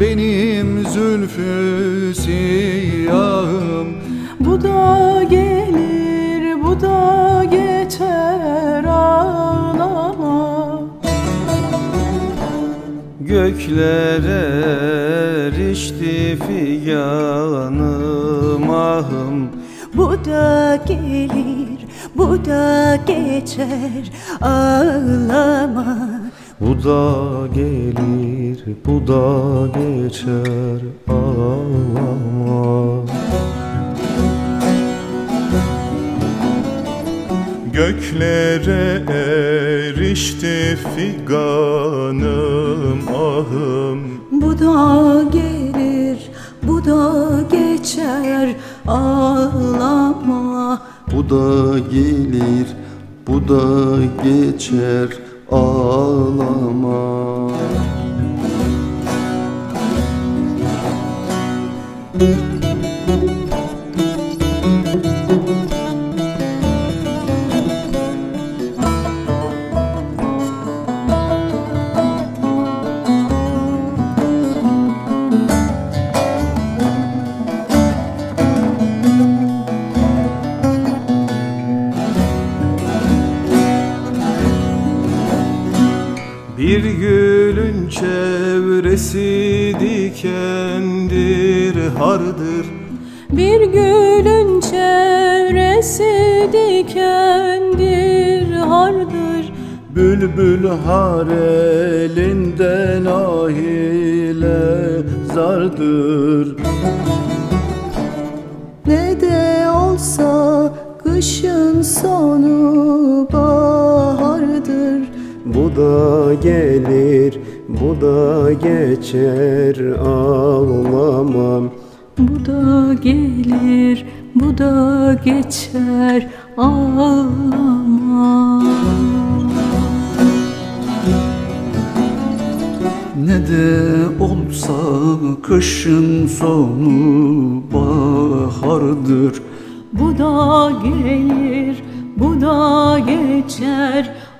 benim zülfü siyahım. Bu da gelir, bu da geçer ağlama. Göklere erişti figanım ahım. Bu da gelir, bu da geçer ağlama Bu da gelir, bu da geçer ağlama. Göklere erişti figanım ahım. Bu da gelir, bu da geçer ağlama. Bu da gelir, bu da geçer ağlama. Bir gülün çevresi dikendir, hardır. Bir gülün çevresi dikendir, hardır. Bülbül har elinden ahile zardır. Ne de olsa kışın sonu bahardır Bu da gelir, bu da geçer ağlamam. Bu da gelir, bu da geçer ağlama Ne de olsa kışın sonu bahardır. Bu da gelir, bu da geçer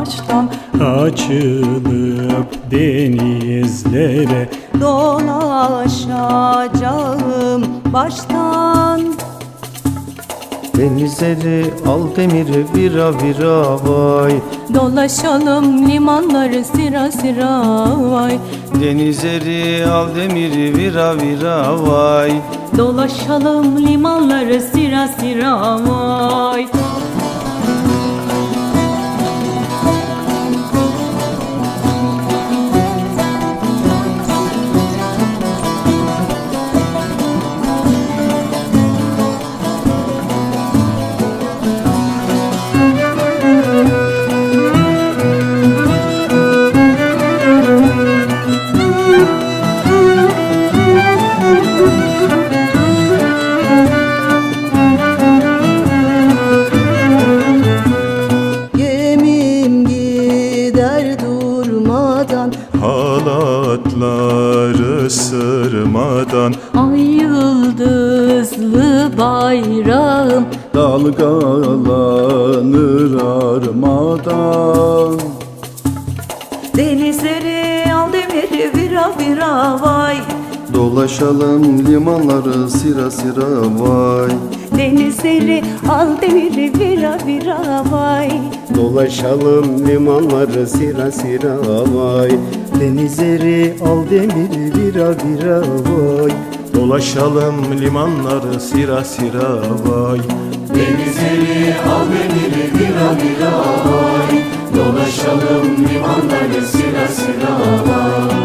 kumaştan Açılıp denizlere Dolaşacağım. Baştan. Denizleri al demiri vira vira vay. Dolaşalım limanları sıra sıra vay. Denizleri al demiri vira vira vay. Dolaşalım limanları sıra sıra vay Halatları sırmadan Ay yıldızlı bayrağım. Dalgalanır armadan. Denizleri al demiri vira vira vay Dolaşalım limanları sıra sıra vay. Denizleri al demiri vira vira vay. Dolaşalım limanları sıra sıra vay. Denizleri al demiri vira vira vay. Dolaşalım limanları sira sira vay. Denizleri al demiri vira vira vay. Dolaşalım limanları sıra sıra vay